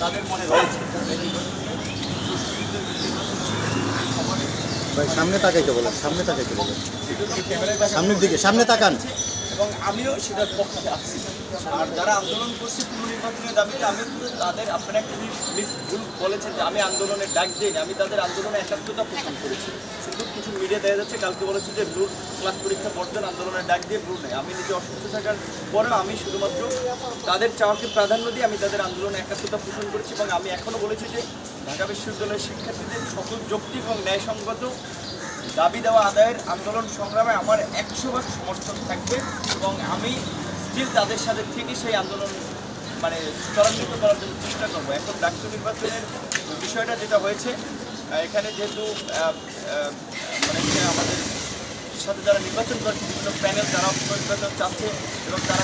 মানে মানে মনে সামনে তাকাইতে বলেন সামনে তাকাইতে বলেন। সামনের দিকে সামনে তাকান। এবং আমিও সেটার পক্ষে আছি। আর যারা আন্দোলন করছে পুনর্নির্বাচনের দাবিতে, আমি তাদের, আপনারা একটা ভুল বলেছেন যে আমি আন্দোলনের ডাক দিইনি, আমি তাদের আন্দোলনে একাত্মতা পোষণ করেছি। শুধু কিছু মিডিয়া দেখা যাচ্ছে, কালকে বলেছে যে ব্লুর ক্লাস পরীক্ষা বর্জন আন্দোলনের ডাক দিয়ে ব্লু নেই। আমি নিজে অসুস্থ থাকার পরেও আমি শুধুমাত্র তাদের চাওয়াকে প্রাধান্য দিয়ে আমি তাদের আন্দোলনে একাত্মতা পোষণ করেছি এবং আমি এখনও বলেছি যে ঢাকা বিশ্ববিদ্যালয়ের শিক্ষার্থীদের সকল যৌক্তিক এবং ন্যায়সঙ্গত দাবি দেওয়া আদায়ের আন্দোলন সংগ্রামে আমার একশো ভাগ সমর্থন থাকবে এবং আমি স্টিল তাদের সাথে থেকে সেই আন্দোলন মানে ত্বরান্বিত করার জন্য চেষ্টা করব। এখন ডাক্তার নির্বাচনের বিষয়টা যেটা হয়েছে এখানে যেহেতু মানে আমাদের সাথে যারা নির্বাচন করছে, বিভিন্ন প্যানেল তারা নির্বাচন চাচ্ছে এবং তারা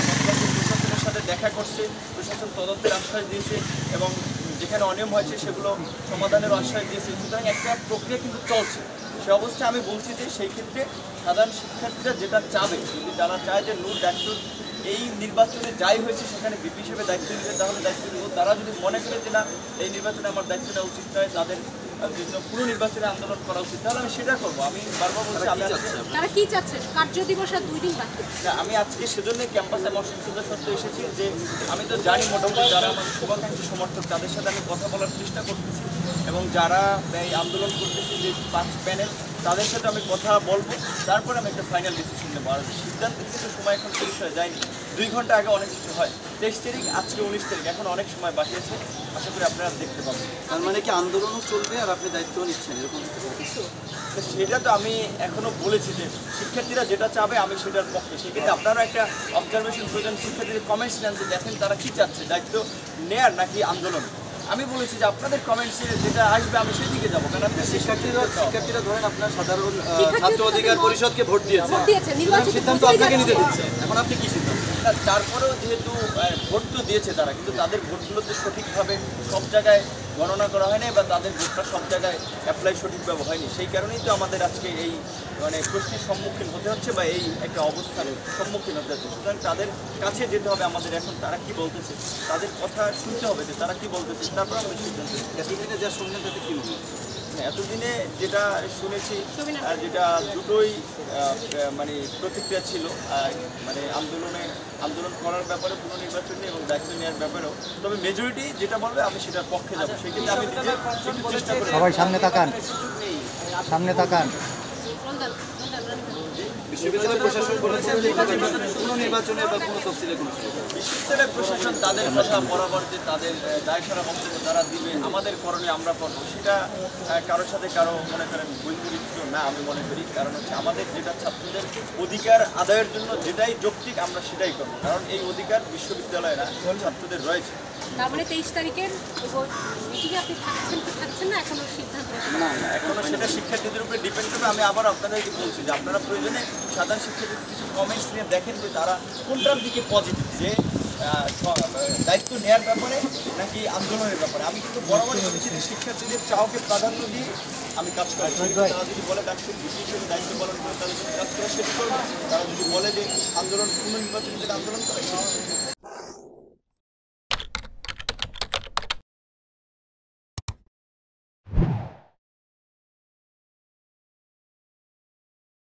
প্রশাসনের সাথে দেখা করছে, প্রশাসন তদন্তের আশ্বাস দিয়েছে এবং যেখানে অনিয়ম হয়েছে, সেগুলো সমাধানের আশ্বাস দিয়েছে। সুতরাং একটা প্রক্রিয়া কিন্তু চলছে। সে অবস্থায় আমি বলছি যে সেই ক্ষেত্রে সাধারণ শিক্ষার্থীরা যেটা চাবে, যদি যারা চায় যে নূর দায়িত্ব, এই নির্বাচনে যাই হয়েছে, সেখানে বিপি হিসেবে দায়িত্ব দিতে তাহলে দায়িত্ব নেব। তারা যদি মনে করে যে না, এই নির্বাচনে আমার দায়িত্বটা উচিত নয়, তাদের পুরো নির্বাচনে আন্দোলন করা উচিত তাহলে আমি সেটা করব। আমি বারবার বলছি আমি আজকে তারা কি চাচ্ছে? কার্য দিবস আর দুই দিন বাকি। না, আমি আজকে সেজন্য ক্যাম্পাসে এসেছি যে আমি তো জানি মোটামুটি যারা আমার শুভাকাঙ্ক্ষী সমর্থক তাদের সাথে আমি কথা বলার চেষ্টা করতেছি এবং যারা এই আন্দোলন করতেছে যে পাঁচ প্যানেল তাদের সাথে আমি কথা বলব। তারপরে আমি একটা ফাইনাল ডিসিশন নেব। আর সিদ্ধান্তের কিন্তু সময় এখন শেষ হয়ে যায়নি। দুই ঘণ্টা আগে অনেক কিছু হয়। তেইশ তারিখ আজকে উনিশ তারিখ। এখন অনেক সময় বাকি আছে। আশা করি আপনারা দেখতে পাবেন। তার মানে কি আন্দোলনও চলবে আর আপনি দায়িত্ব নিচ্ছেন? এরকম তো সেটা তো আমি এখনও বলেছি যে শিক্ষার্থীরা যেটা চাবে আমি সেটার পক্ষে। সেক্ষেত্রে আপনারা একটা অবজারভেশন প্রয়োজন। শিক্ষার্থীদের কমেন্টস নেন যে দেখেন তারা কি চাচ্ছে? দায়িত্ব নেয়ার নাকি আন্দোলন? আমি বলেছি যে আপনাদের কমেন্টসে যেটা আসবে আমি সেই দিকে যাব। কারণ আপনি শিক্ষার্থীরা শিক্ষার্থীরা ধরেন আপনার সাধারণ ছাত্র অধিকার পরিষদকে ভোট দিয়েছে। সিদ্ধান্ত আপনাকে নিতে দিচ্ছে এখন আপনি কি সিদ্ধান্ত তারপরেও যেহেতু ভোট তো দিয়েছে তারা, কিন্তু তাদের ভোটগুলোতে সঠিকভাবে সব জায়গায় গণনা করা হয়নি বা তাদের ভোটটা সব জায়গায় অ্যাপ্লাই সঠিকভাবে হয়নি। সেই কারণেই তো আমাদের আজকে এই মানে প্রশ্নের সম্মুখীন হতে হচ্ছে বা এই একটা অবস্থানের সম্মুখীন হতে হচ্ছে। সুতরাং তাদের কাছে যেতে হবে আমাদের এখন, তারা কি বলতেছে? তাদের কথা শুনতে হবে যে তারা কি বলতেছে, তারপর আমরা সিদ্ধান্ত যা শুনলেন তাতে কি এতদিনে যেটা শুনেছি আর যেটা দুটোই মানে প্রতিক্রিয়া ছিল মানে আন্দোলনে আন্দোলন করার ব্যাপারে পুনর্নির্বাচন নিয়ে এবং দায়িত্ব নেওয়ার ব্যাপারেও। তবে মেজরিটি যেটা বলবে আমি সেটার পক্ষে যাব। সেক্ষেত্রে আমি নিজে সবাই সামনে তাকান। সামনে তাকান। আমাদের করণে আমরা সেটা কারোর সাথে কারও মনে করেন না আমি মনে করি। কারণ হচ্ছে আমাদের যেটা ছাত্রদের অধিকার আদায়ের জন্য যেটাই যৌক্তিক আমরা সেটাই করব। কারণ এই অধিকার বিশ্ববিদ্যালয়েরা ছাত্রদের রয়েছে। তার মানে তেইশ তারিখের মিটিংয়ে আপনি থাকছেন কি থাকছেন না? এখনও সিদ্ধান্ত না না এখনও সেটা শিক্ষার্থীদের উপরে ডিপেন্ড করবে আমি আবার আপনাদেরকে বলছি যে আপনারা প্রয়োজনে সাধারণ শিক্ষার্থীদের কিছু কমেন্টস নিয়ে দেখেন যে তারা কোনটার দিকে পজিটিভ যে দায়িত্ব নেওয়ার ব্যাপারে নাকি আন্দোলনের ব্যাপারে। আমি কিন্তু বরাবর বলেছি যে শিক্ষার্থীদের চাওকে প্রাধান্য দিয়ে আমি কাজ করি। তারা যদি বলে ডাক্তার হিসেবে দায়িত্ব পালন করে তাদের সাথে কাজ করে সেটা করব তারা যদি বলে যে আন্দোলন পুনর্নির্বাচনের জন্য আন্দোলন করে